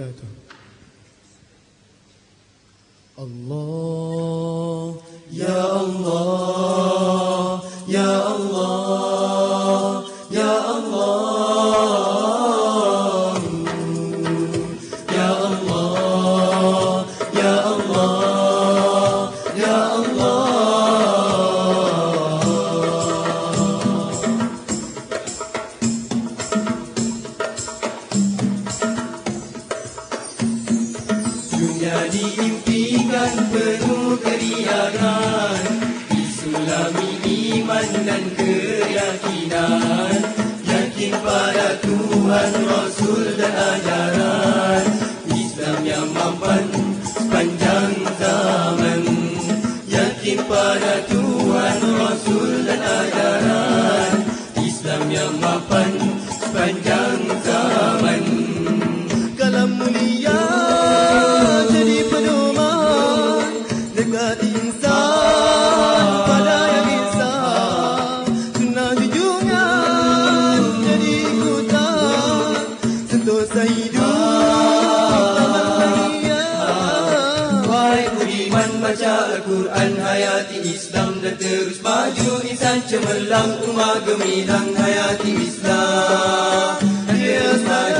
وبركاته. الله keyakinan Yakin pada Tuhan, Rasul dan ajaran Terus maju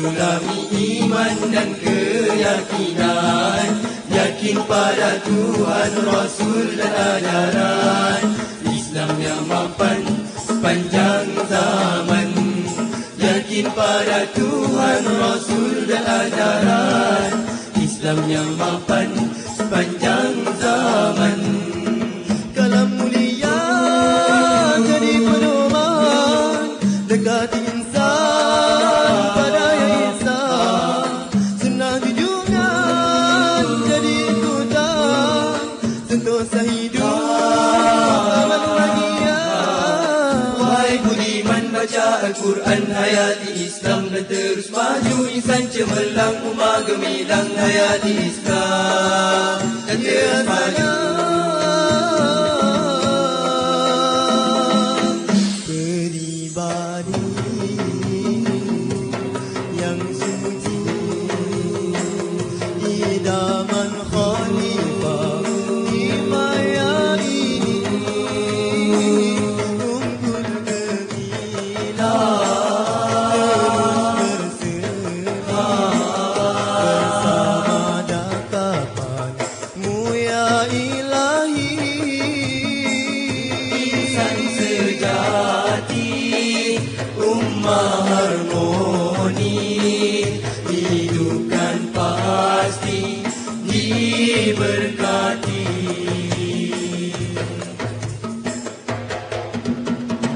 Disulami iman dan keyakinan. Yakin pada Tuhan, Rasul dan ajaran. Islam yang mapan sepanjang zaman. Yakin pada Tuhan, Rasul dan ajaran. Islam yang mapan sepanjang zaman. Kalam mulia jadi pedoman. Dekati Al-Quran Hayati Islam dan terus maju. Insan cemerlang umat gemilang Hayati Islam. Dan terus maju ilahi. Insan sejati Ummah harmoni. Hidupkan pasti Diberkati.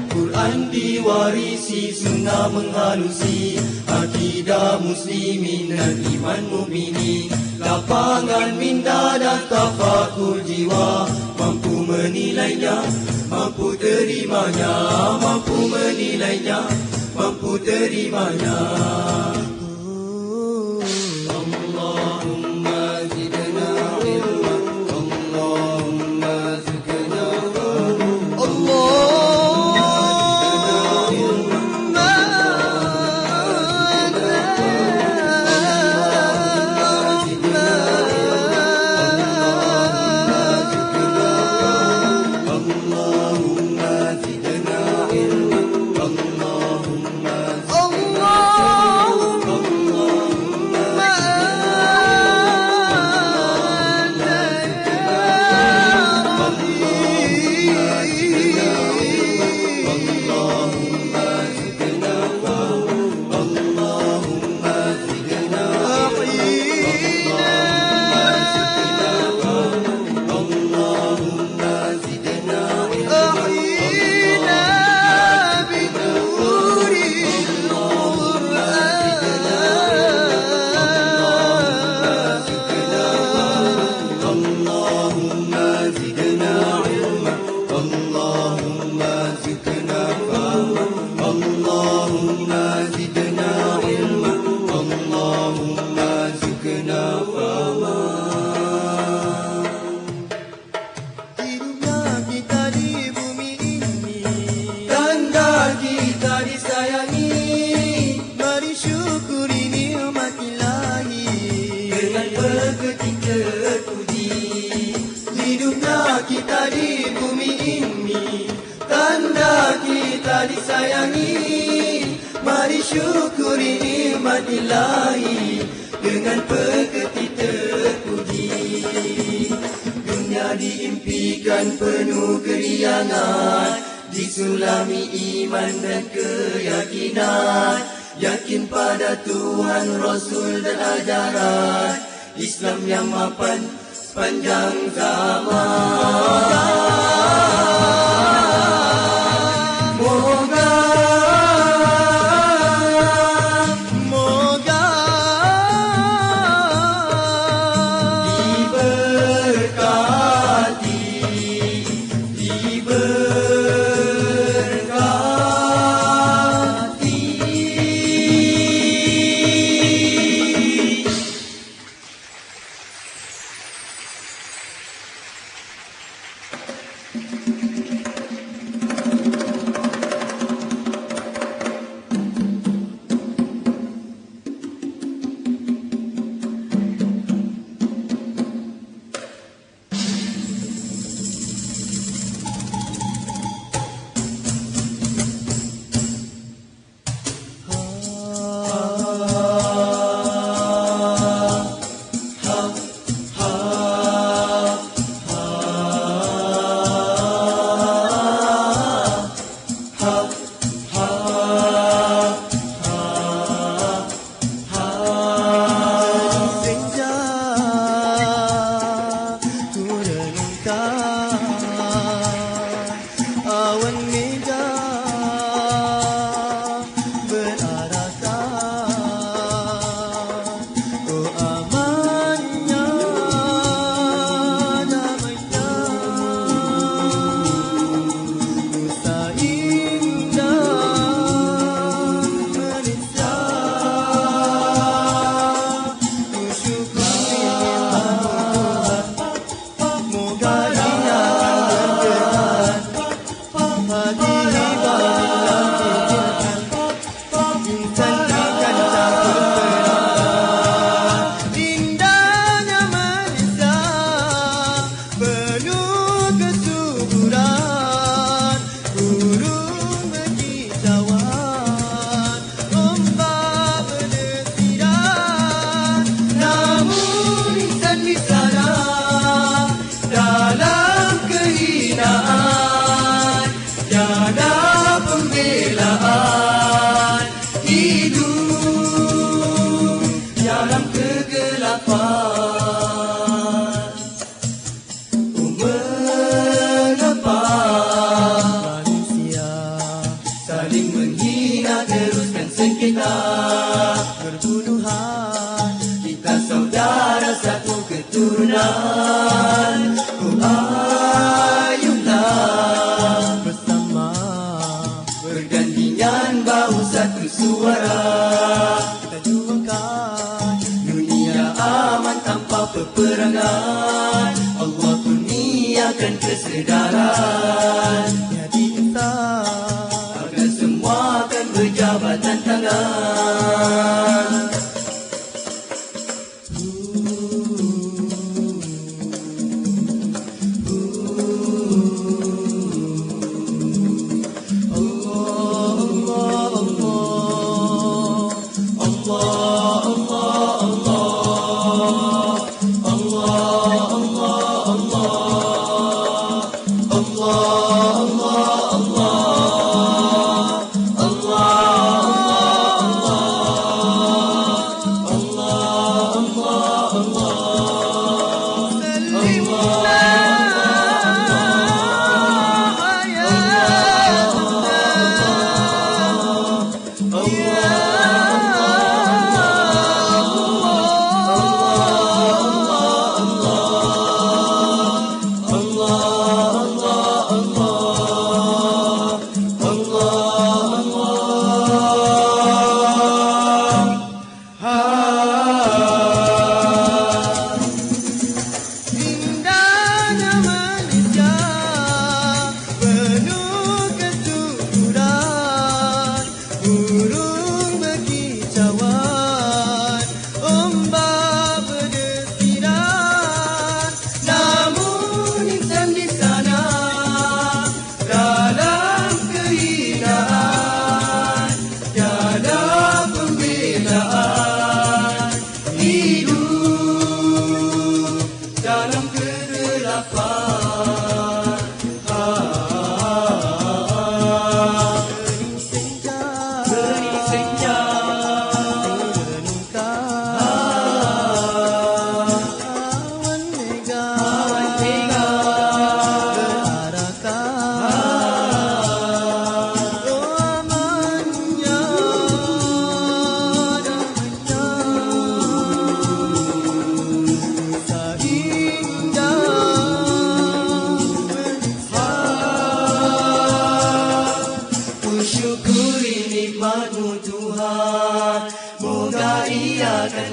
Quran diwarisi sunnah menghalusi. Akidah muslimin dan iman mukminin Lapangan minda dan tafakur jiwa. Mampu menilainya, mampu terimanya Mampu menilainya, mampu terimanya Tanda kita di bumi ini Tanda kita disayangi. Mari syukuri nikmat ilahi Dengan pekerti terpuji. Dunia diimpikan penuh keriangan Disulami iman dan keyakinan. Yakin pada Tuhan, Rasul dan ajaran Islam yang mapan sepanjang zaman keturunan. Oh ayolah bersama Bergandingan bahu satu suara. Kita juangkan Dunia aman tanpa peperangan. Allah kurniakan kesedaran. Di hati insan Agar semua akan berjabatan tangan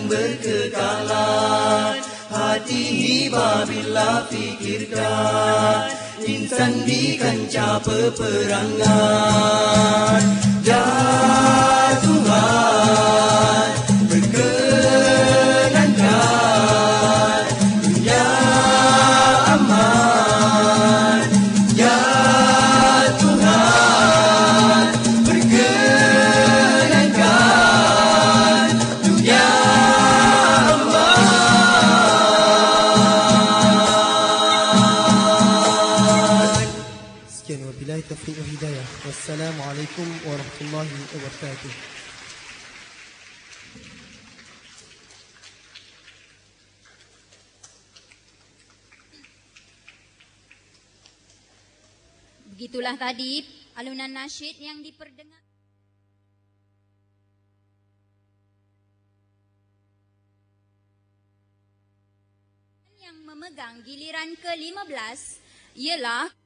berkekalan. Hati hibah bila fikirkan. Insan di kancah peperangan. Ya wabarakatuh. Begitulah tadi alunan nasyid yang diperdengar. Yang memegang giliran ke-15 ialah